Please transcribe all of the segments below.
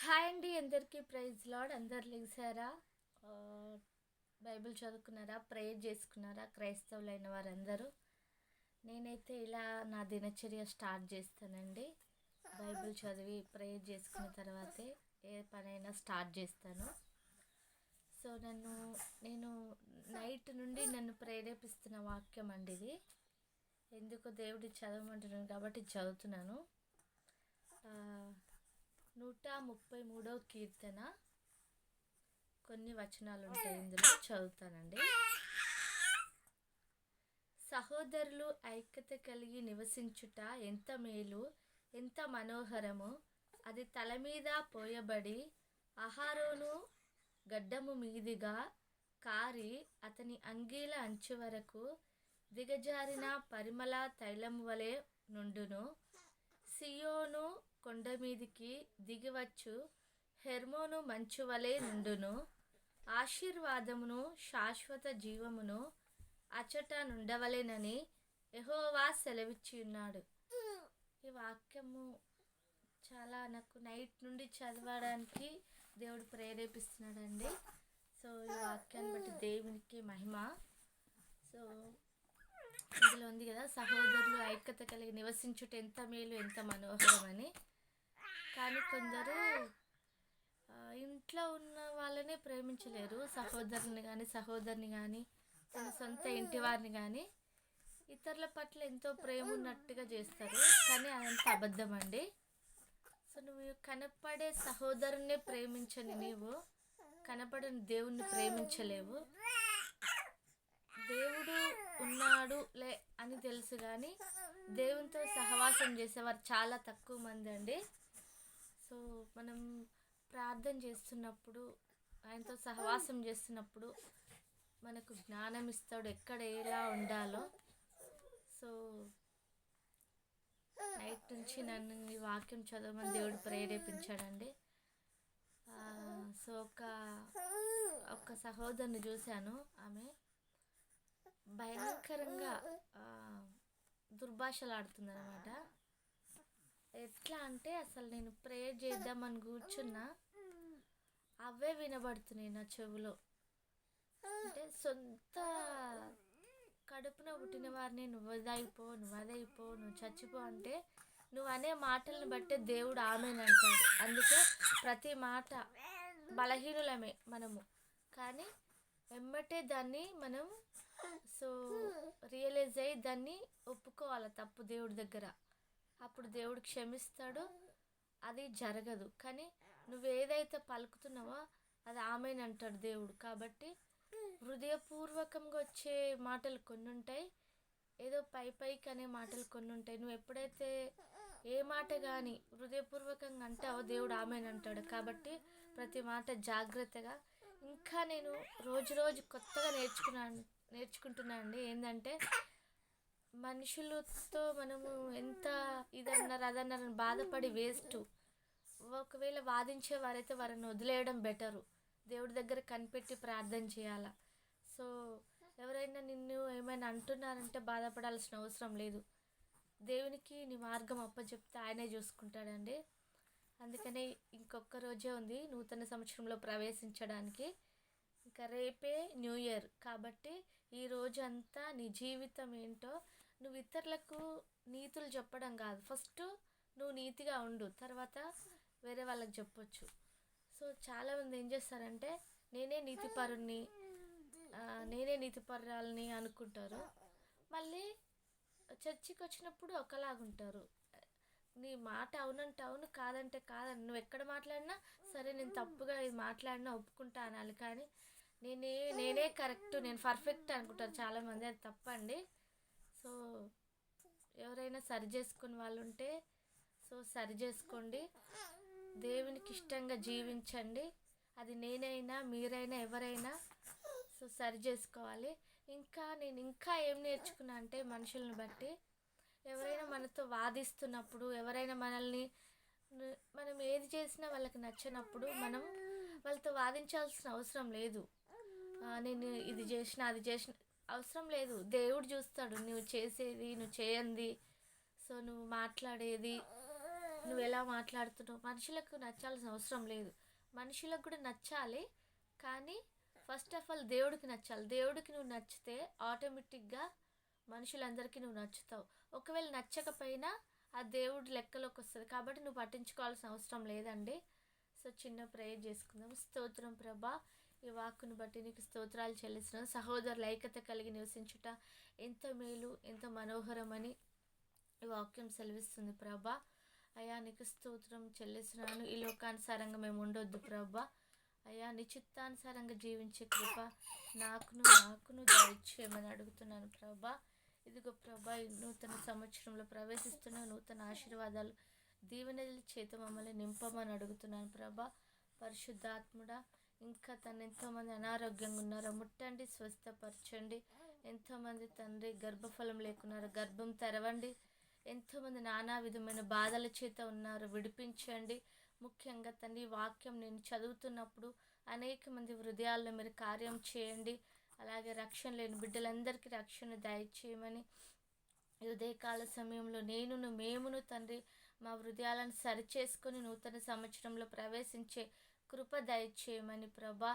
Hi అండి అందరికీ praise lord. అందరు లేచారా బైబిల్ చదువుకున్నారా? ప్రేయర్ చేసుకున్నారా? క్రైస్తవులైన వారందరూ? నేనైతే ఇలా నా దినచర్య స్టార్ట్ చేస్తానండి. బైబిల్ చదివి ప్రేయర్ చేసుకున్న తర్వాతే ఏ పనైనా స్టార్ట్ చేస్తాను. సో నన్ను నేను నైట్ నుండి నన్ను ప్రేరేపిస్తున్న వాక్యం అండి ఇది. ఎందుకు దేవుడి చదవమంటున్నాను కాబట్టి చదువుతున్నాను. నూట ముప్పై మూడవ కీర్తన. కొన్ని వచనాలు ఉంటాయి ఇందులో చదువుతానండి. సహోదరులు ఐక్యత కలిగి నివసించుట ఎంత మేలు ఎంత మనోహరము. అది తల మీద పోయబడి అహారోను గడ్డము మీదిగా కారి అతని అంగీల అంచు వరకు దిగజారిన పరిమళ తైలము వలె నుండును. సియోను కొండ మీదికి దిగివచ్చు. హెర్మోను మంచువలే నుండును. ఆశీర్వాదమును శాశ్వత జీవమును అచట నుండవలెనని ఎహోవా సెలవిచ్చి ఉన్నాడు ఈ వాక్యము చాలా నాకు నైట్ నుండి చదవడానికి దేవుడు ప్రేరేపిస్తున్నాడండి. సో ఈ వాక్యాన్ని బట్టి దేవునికి మహిమ. సో ఇందులో ఉంది కదా సహోదరులు ఐక్యత కలిగి నివసించుట ఎంత మేలు ఎంత మనోహరం అని. కానీ కొందరు ఇంట్లో ఉన్న వాళ్ళనే ప్రేమించలేరు. సహోదరుని కానీ సహోదరుని కానీ తన సొంత ఇంటి వారిని కానీ ఇతరుల పట్ల ఎంతో ప్రేమ ఉన్నట్టుగా చేస్తారు. కానీ అదంతా అబద్ధం అండి. సో నువ్వు కనపడే సహోదరుని ప్రేమించని నీవు కనపడని దేవుణ్ణి ప్రేమించలేవు. దేవుడు ఉన్నాడు లే అని తెలుసు కానీ దేవునితో సహవాసం చేసేవారు చాలా తక్కువ మంది అండి. సో మనం ప్రార్థన చేస్తున్నప్పుడు ఆయనతో సహవాసం చేస్తున్నప్పుడు మనకు జ్ఞానం ఇస్తాడు ఎక్కడ ఎలా ఉండాలో. సో నైట్ నుంచి నన్ను ఈ వాక్యం చదవమని దేవుడు ప్రేరేపించాడండి. సో ఒక ఒక సహోదరుని చూశాను ఆమె. భయంకరంగా దుర్భాషలు ఆడుతుందన్నమాట ఎట్లా అంటే అసలు నేను ప్రేయర్ చేద్దామని కూర్చున్నా. అవే వినబడుతున్నాయి నా చెవిలో. అంటే సొంత కడుపున పుట్టిన వారిని నువ్వు అదైపో నువ్వు అదైపో నువ్వు చచ్చిపో అంటే నువ్వు అనే మాటలను బట్టే దేవుడు ఆమెనంటాడు అందుకే ప్రతి మాట బలహీనులమే మనము. కానీ వెంబటే దాన్ని మనం సో రియలైజ్ అయ్యి దాన్ని ఒప్పుకోవాలి తప్పు దేవుడి దగ్గర. అప్పుడు దేవుడు క్షమిస్తాడు. అది జరగదు. కానీ నువ్వు ఏదైతే పలుకుతున్నావో అది ఆమెనంటాడు దేవుడు. కాబట్టి హృదయపూర్వకంగా వచ్చే మాటలు కొన్ని ఉంటాయి. ఏదో పై పైకి అనే మాటలు కొన్ని ఉంటాయి. నువ్వు ఎప్పుడైతే ఏ మాట కానీ హృదయపూర్వకంగా అంటావో దేవుడు ఆమెనంటాడు కాబట్టి ప్రతి మాట జాగ్రత్తగా. ఇంకా నేను రోజు రోజు కొత్తగా నేర్చుకున్నాను. నేర్చుకుంటున్నాను అండి. ఏంటంటే మనుషులతో మనము ఎంత ఇదన్నారు అదన్నారు బాధపడి వేస్ట్. ఒకవేళ వాదించే వారైతే వారిని వదిలేయడం బెటరు. దేవుడి దగ్గర కనిపెట్టి ప్రార్థన చేయాల. సో ఎవరైనా నిన్ను ఏమైనా అంటున్నారంటే బాధపడాల్సిన అవసరం లేదు. దేవునికి నీ మార్గం అప్పచెప్తే ఆయనే చూసుకుంటాడండి. అందుకనే ఇంకొక రోజే ఉంది నూతన సంవత్సరంలో ప్రవేశించడానికి. ఇంకా రేపే న్యూ ఇయర్. కాబట్టి ఈ రోజు అంతా నీ జీవితం ఏంటో నువ్వు ఇతరులకు నీతులు చెప్పడం కాదు. ఫస్ట్ నువ్వు నీతిగా ఉండు తర్వాత వేరే వాళ్ళకి చెప్పొచ్చు. సో చాలామంది ఏం చేస్తారంటే నేనే నీతిపరుణ్ణి నేనే నీతిపరాలని అనుకుంటారు. మళ్ళీ చర్చికి వచ్చినప్పుడు ఒకలాగుంటారు. నీ మాట అవునంటే అవును కాదంటే కాదని. నువ్వు ఎక్కడ మాట్లాడినా సరే నేను తప్పుగా ఇది మాట్లాడినా ఒప్పుకుంటా అనాలి. కానీ నేనే నేనే కరెక్ట్ నేను పర్ఫెక్ట్ అనుకుంటారు చాలామంది అది తప్పండి. సో ఎవరైనా సరి చేసుకుని వాళ్ళు ఉంటే సో సరి చేసుకోండి. దేవునికి ఇష్టంగా జీవించండి. అది నేనైనా మీరైనా ఎవరైనా సో సరి చేసుకోవాలి. ఇంకా నేను ఇంకా ఏం నేర్చుకున్నా అంటే మనుషులను బట్టి. ఎవరైనా మనతో వాదిస్తున్నప్పుడు ఎవరైనా మనల్ని మనం ఏది చేసినా వాళ్ళకి నచ్చినప్పుడు మనం వాళ్ళతో వాదించాల్సిన అవసరం లేదు. నేను ఇది చేసిన అది చేసిన. అవసరం లేదు. దేవుడు చూస్తాడు. నువ్వు చేసేది నువ్వు చేయంది. సో నువ్వు మాట్లాడేది. నువ్వు ఎలా మాట్లాడుతున్నావు? మనుషులకు నచ్చాల్సిన అవసరం లేదు. మనుషులకు కూడా నచ్చాలి. కానీ ఫస్ట్ ఆఫ్ ఆల్ దేవుడికి నచ్చాలి. దేవుడికి నువ్వు నచ్చితే ఆటోమేటిక్గా మనుషులందరికీ నువ్వు నచ్చుతావు. ఒకవేళ నచ్చకపోయినా ఆ దేవుడు లెక్కలోకి వస్తుంది. కాబట్టి నువ్వు పట్టించుకోవాల్సిన అవసరం లేదండి. సో చిన్న ప్రేయర్ చేసుకుందాం. స్తోత్రం ప్రభా. ఈ వాక్కును బట్టి నీకు స్తోత్రాలు చెల్లిస్తున్న. సహోదరుల ఐక్యత కలిగి నివసించుట ఎంత మేలు ఎంత మనోహరమని ఈ వాక్యం సెలవిస్తుంది ప్రభా. అయా నీకు స్తోత్రం చెల్లిస్తున్నాను. ఈ లోకానుసారంగా మేము ఉండొద్దు ప్రభా. అయా నీ చిత్తానుసారంగా జీవించే కృప నాకును నాకును దయచేయమని అడుగుతున్నాను ప్రభా. ఇదిగో ప్రభా నూతన సంవత్సరంలో ప్రవేశిస్తున్న నూతన ఆశీర్వాదాలు దీవెనల చేత మమ్మల్ని నింపమని అడుగుతున్నాను ప్రభా. పరిశుద్ధాత్ముడా ఇంకా తను ఎంతోమంది అనారోగ్యంగా ఉన్నారో ముట్టండి స్వస్థపరచండి. ఎంతోమంది తండ్రి గర్భఫలం లేకున్నారు గర్భం తెరవండి. ఎంతోమంది నానా విధమైన బాధల చేత ఉన్నారు విడిపించండి. ముఖ్యంగా తండ్రి వాక్యం నేను చదువుతున్నప్పుడు అనేక మంది హృదయాల్లో మీరు కార్యం చేయండి. అలాగే రక్షణ లేని బిడ్డలందరికీ రక్షణ దయచేయమని. ఈ ఉదయకాల సమయంలో నేనును మేమును తండ్రి మా హృదయాలను సరిచేసుకొని నూతన సంవత్సరంలో ప్రవేశించే కృప దయచేయమని ప్రభా.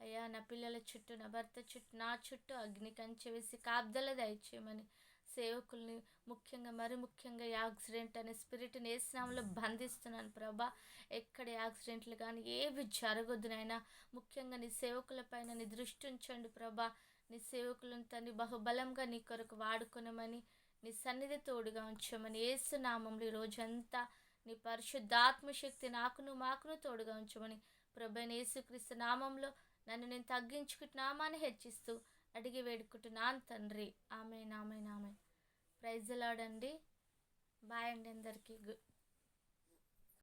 అయ్యా నా పిల్లల చుట్టూ నా భర్త చుట్టూ నా చుట్టూ అగ్ని కంచె వేసి కాబ్దల దయచేయమని సేవకుల్ని ముఖ్యంగా మరి ముఖ్యంగా యాక్సిడెంట్ అనే స్పిరిట్ని ఏ స్నామంలో బంధిస్తున్నాను ప్రభా. ఎక్కడ యాక్సిడెంట్లు కానీ ఏవి జరగొద్దునైనా ముఖ్యంగా నీ సేవకుల పైన నీ దృష్టి ఉంచండి ప్రభా. నీ సేవకులను తన్ని బహుబలంగా నీ కొరకు వాడుకునమని నీ సన్నిధి తోడుగా ఉంచమని ఏసు నామంలో ఈ రోజంతా నీ పరిశుద్ధాత్మ శక్తి నాకును మాకును తోడుగా ఉంచమని ప్రభైన యేసుక్రీస్తు నామంలో నన్ను నేను తగ్గించుకుంటున్నామని నామాన్ని హెచ్చిస్తూ అడిగి వేడుకుంటున్నాను తండ్రి. ఆమె నామే నామే ప్రైజ్ లాడండి. బాయ్ అండి అందరికీ.